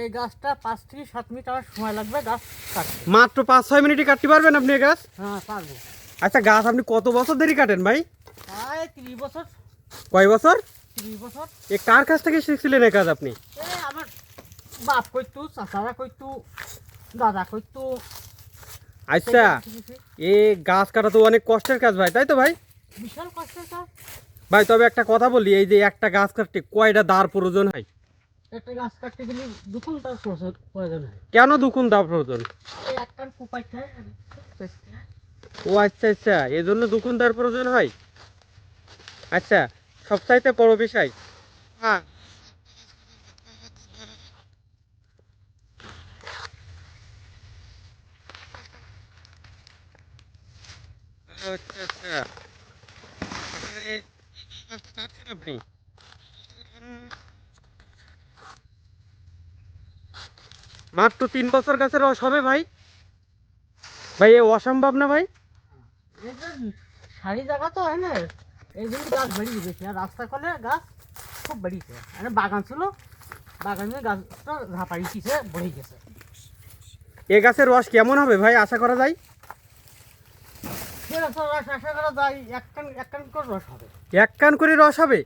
এই গাছটা পাঁচ থেকে সাত মিনিট আমার সময় লাগবে গাছ কাটতে। মাত্র পাঁচ ছয় মিনিটে কাটতে পারবেন আপনি গাছ? হ্যাঁ পারব। আচ্ছা গাছ আপনি কত বছর দেরি কাটেন ভাই? প্রায় তিরিশ বছর। কয় বছর? তিরিশ বছর। এ কার কাছ থেকে শিখছিলেন এ কাজ আপনি? এই আমার বাপ কইতু চাচারা কইতু দাদা কইতু। আচ্ছা এ গাছ কাটা তো অনেক কষ্টের কাজ ভাই তাই তো ভাই? বিশাল কষ্টের কাজ। ভাই তবে একটা কথা বলি এই যে একটা গাছ কাটতে কয়টা দাঁড় প্রয়োজন হয়? একটা গাছ কাটতে গেলে দুপুর তার প্রয়োজন- হয় কেন ও আচ্ছা আচ্ছা এই জন্য দাঁড় প্রয়োজন হয় আচ্ছা সবচাইতে বড় বিষয় হ্যাঁ আচ্ছা আচ্ছা আপনি মাত্র তিন বছর গাছের রস হবে ভাই। ভাই এ অসম্ভব না ভাই? সারি জায়গা তো হয় না। এই জন্য গাছ বেরিয়ে গেছে আর রাস্তা কলে গাছ খুব বেরিয়েছে। আর বাগান ছিল বাগানে গাছটা ঝাঁপাড়ি দিছে বেড়ে গেছে। এ গাছের রস কেমন হবে ভাই আশা করা যায়? সে গাছের রস আশা করা যায় এক কান এক কান করে রস হবে এক কান করে রস হবে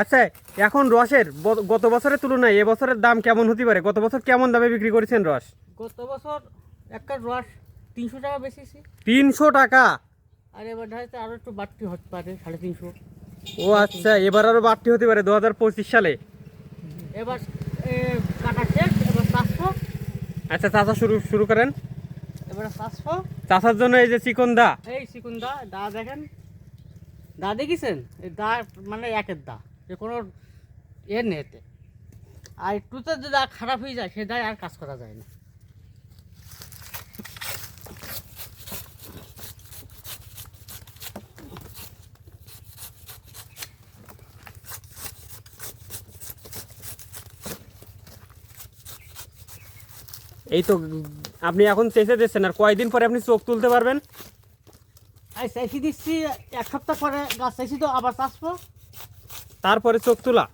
আচ্ছা এখন রসের গত বছরের তুলনায় এ বছরের দাম কেমন হতে পারে? গত বছর কেমন দামে বিক্রি করেছেন রস? গত বছর এক কান রস তিনশো টাকা বেশি তিনশো টাকা? আর এবার হয়তো আরও একটু বাড়তি হতে পারে সাড়ে তিনশো। ও আচ্ছা এবার আরও বাড়তি হতে পারে দু হাজার পঁচিশ সালে? এবার এ, কাটা শেষ এবার আচ্ছা চাষা শুরু শুরু করেন। এবার চাষার জন্য এই যে চিকন দা। এই শিকুন দা দা দেখেন। দা দেখেছেন? এই দা মানে একের দা। যে কোনো এর নেই এতে আর একটুতে যে দা খারাপ হয়ে যায় সে দায় আর কাজ করা যায় না। এই তো আপনি এখন চেঁচে দিচ্ছেন আর কয়দিন পরে আপনি চোখ তুলতে পারবেন? আর চাইছি দিচ্ছি এক সপ্তাহ পরে গাছ চাইছি তো আবার চাষবো। তারপরে চোখ তোলা।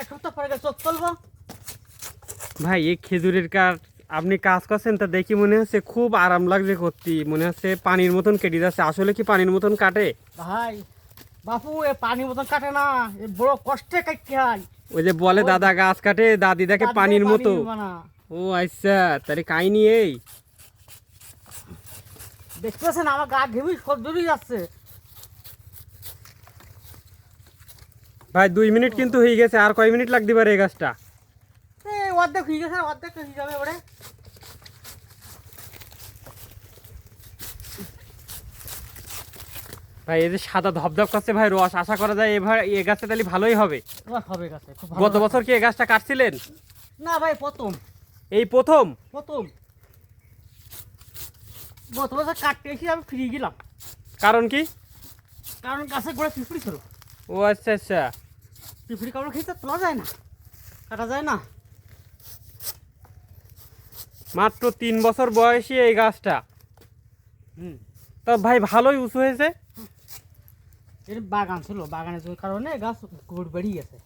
এক সপ্তাহ পরে চোখ তুলবো। ভাই এই খেজুরের কাঠ আপনি কাজ করছেন তা দেখি মনে হচ্ছে খুব আরাম লাগছে করতে মনে হচ্ছে পানির মতন কেটে যাচ্ছে। আসলে কি পানির মতন কাটে? ভাই বাপু এ পানির মতন কাটে না। এ বড় কষ্টে কাটতে হয়। ওই যে বলে দাদা গাছ কাটে দাদি দেখে পানির মতো। ও আচ্ছা তাহলে কাহিনি এই। দেখতেছেন আমার গা ঘেমি সব যাচ্ছে। ভাই দুই মিনিট কিন্তু হয়ে গেছে আর কয় মিনিট লাগতে পারে এই গাছটা? অর্ধেক হয়ে গেছে অর্ধেক হয়ে যাবে ওরে ভাই এই যে সাদা ধপধপ করছে ভাই রস আশা করা যায় এবার এই গাছটা তাহলে ভালোই হবে। এবার হবে গাছে গত বছর কি এই গাছটা কাটছিলেন? না ভাই প্রথম। এই প্রথম? প্রথম। গত বছর কাটতে এসে আমি ফিরে গেলাম। কারণ কি? কারণ গাছে গোড়া পিঁপড়ি ছিল। ও আচ্ছা আচ্ছা। পিঁপড়ি কামড় খেতে তোলা যায় না কাটা যায় না। মাত্র তিন বছর বয়সী এই গাছটা। হুম। তা ভাই ভালোই উঁচু হয়েছে? এর বাগান ছিল বাগানের কারণে গাছ গুড় বেরিয়ে গেছে।